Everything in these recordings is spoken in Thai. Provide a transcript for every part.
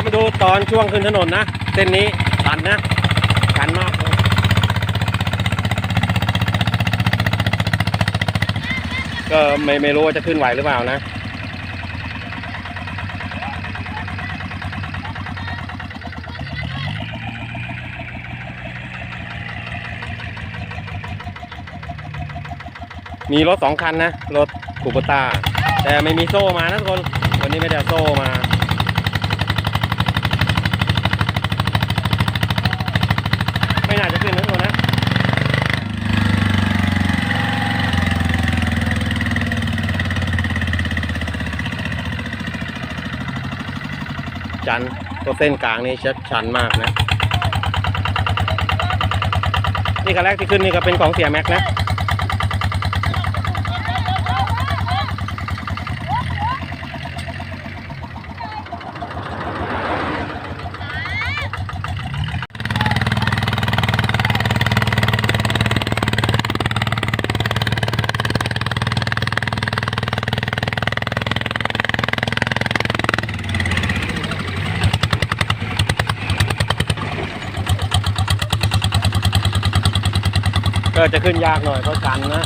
ครับมาดูตอนช่วงขึ้นถนนนะ เส้นนี้ชันนะชันมากก็ไม่ไม่รู้ว่าจะขึ้นไหวหรือเปล่านะ มีรถสองคันนะ รถคูปต้า แต่ไม่มีโซ่มานะทุกคน วันนี้ไม่ได้โซ่มา ไม่น่าจะขึ้นนะทุกคนนะ จัน ตัวเส้นกลางนี่ชัดชันมากนะ นี่คันแรกที่ขึ้นนี่ก็เป็นของเสียแม็กนะ ก็จะขึ้นยากหน่อยเพราะชันนะ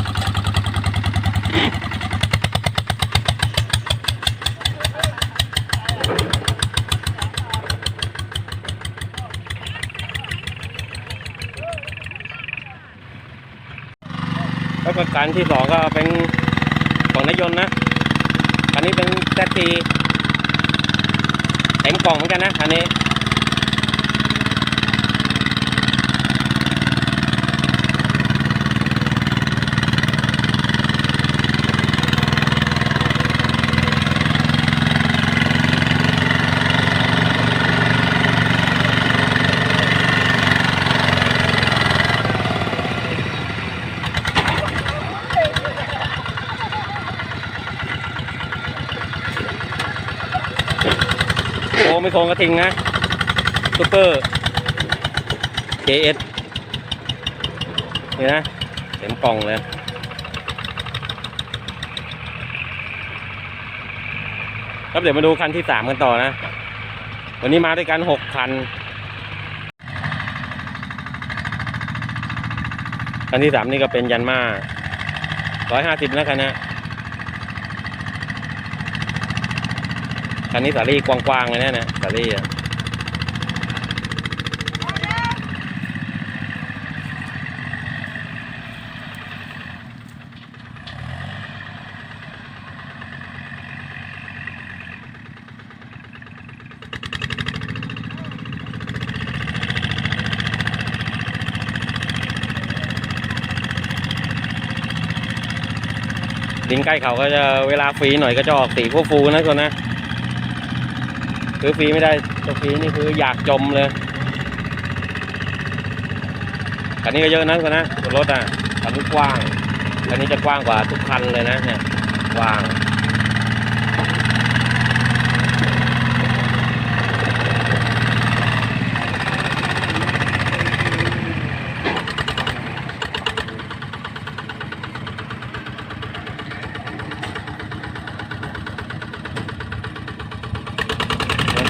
แล้วก็การที่สองก็เป็นของนายยนต์นะ อันนี้เป็นแซทีเต็มกล่องเหมือนกันนะ อันนี้ ไม่โคงกระทิงนะซูเปอร์ KS นี่นะเต็มกล่องเลยครับเดี๋ยวมาดูคันที่สามกันต่อนะ วันนี้มาด้วยกันหกคัน คันที่สามนี่ก็เป็นยันมาร้อยห้าสิบนะคันนี้ คันนี้สาลี่กว้างๆเลยนะเนี่ยสาลี่อะดินใกล้เขาก็จะเวลาฟรีหน่อยก็จะออกสีฟูๆนะคนนะ ซื้อฟรีไม่ได้ตัวฟรีนี่คืออยากจมเลยคันนี้ก็เยอะนะกันนะตัวรถอะคันนี้กว้างคันนี้จะกว้างกว่าทุกคันเลยนะเนี่ยกว้าง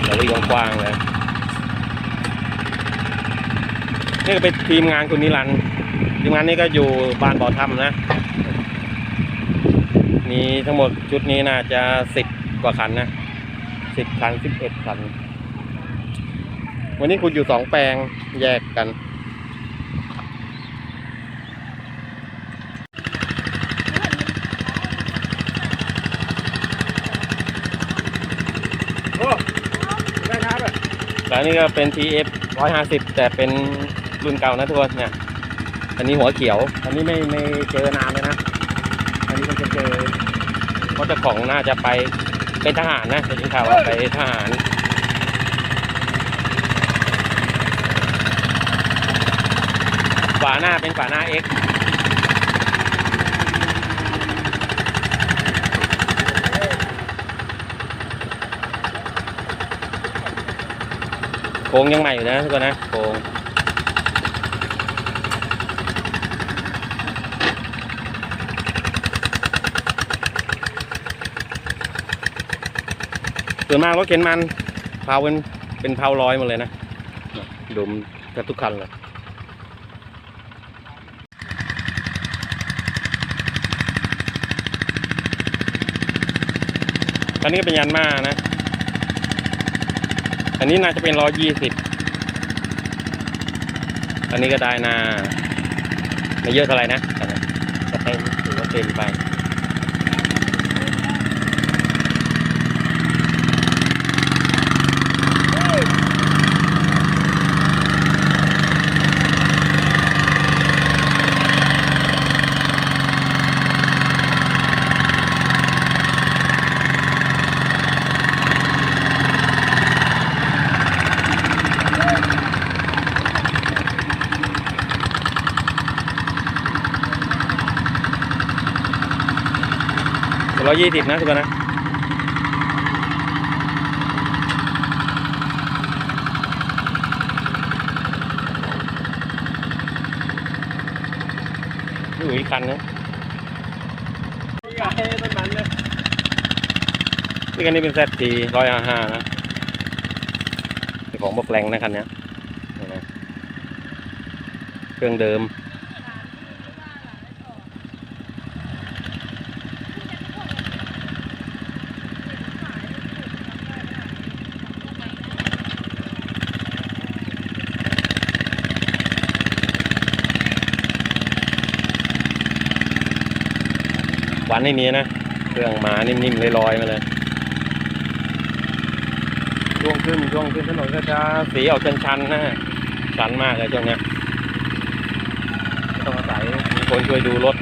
ตัวนี้ กว้างๆเลยนี่ก็เป็นทีมงานคุณนิรันด์ทีมงานนี้ก็อยู่บ้านบ่อถ้ำนะ มีทั้งหมดชุดนี้น่าจะสิบกว่าคันนะสิบคันสิบเอ็ดคัน วันนี้คุณอยู่สองแปลงแยกกัน โอ้แม่น้ำอะ แล้วนี่ก็เป็น TF 150 แต่เป็นรุ่นเก่านะทุกคนเนี่ย อันนี้หัวเขียว อันนี้ไม่ไม่เจอนานเลยนะ อันนี้มันจะเจอเพราะเจ้าของน่าจะไปเป็นทหารนะได้ยินข่าวไปทหารฝาหน้าเป็นฝาหน้า X โค้งยังใหม่อยู่นะทุกคนนะโค้งส่วนมากรถเข็นมันพาเป็นเป็นเผาร้อยหมาเลยนะดมแทบทุกคันเลยอันนี้ก็เป็นยันมานะ อันนี้น่าจะเป็นร้อยยี่สิบอันนี้ก็ได้นาไม่เยอะเท่าไหร่นะอันนั้นก็เต็มถือว่าเต็มไป ร้อยยี่สิบนะทุกคนนะอยู่อีกคันนะนี่ไงต้นมันเลยนี่คันนี้เป็นแซทีร้อยห้านะเป็นของบอกแรงนะคันเนี้ยนี่นะเครื่องเดิม หวานในนี้นะเครื่องมานิ่มๆลอยๆมาเลยช่วงขึ้นช่วงขึ้นถนนก็จะสีออกชันๆนะชันมากเลยช่วงนี้ต้องอาศัยมีคนช่วยดูรถ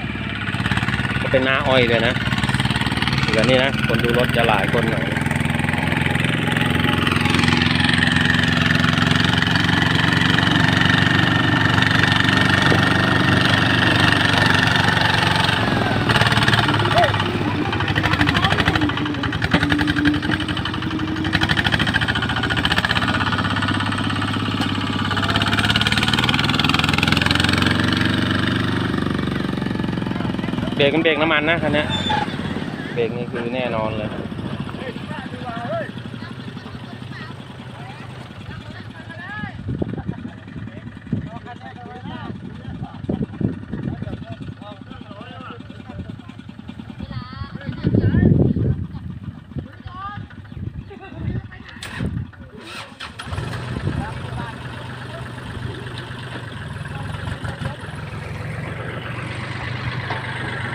ก็เป็นหน้าอ้อยเลยนะเหลือนี่นะคนดูรถจะหลายคนหน่อย เบรกมันเบรกน้ำมันนะคันนี้เบรกนี่คือแน่นอนเลย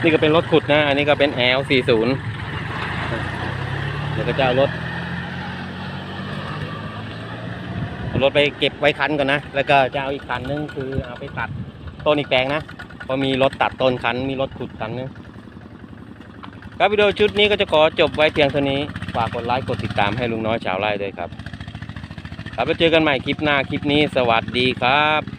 นี่ก็เป็นรถขุดนะ อันนี้ก็เป็น L40 เดี๋ยวก็จะเอารถรถไปเก็บไว้คันก่อนนะ แล้วก็จะเอาอีกคันนึงคือเอาไปตัดต้นอีกแปลงนะเพราะมีรถตัดต้นคัน มีรถขุดคันนึงครับวิดีโอชุดนี้ก็จะขอจบไว้เพียงเท่านี้ ฝากกดไลค์กดติดตามให้ลุงน้อยชาวไร่ด้วยครับ ครับแล้วเจอกันใหม่คลิปหน้าคลิปนี้ สวัสดีครับ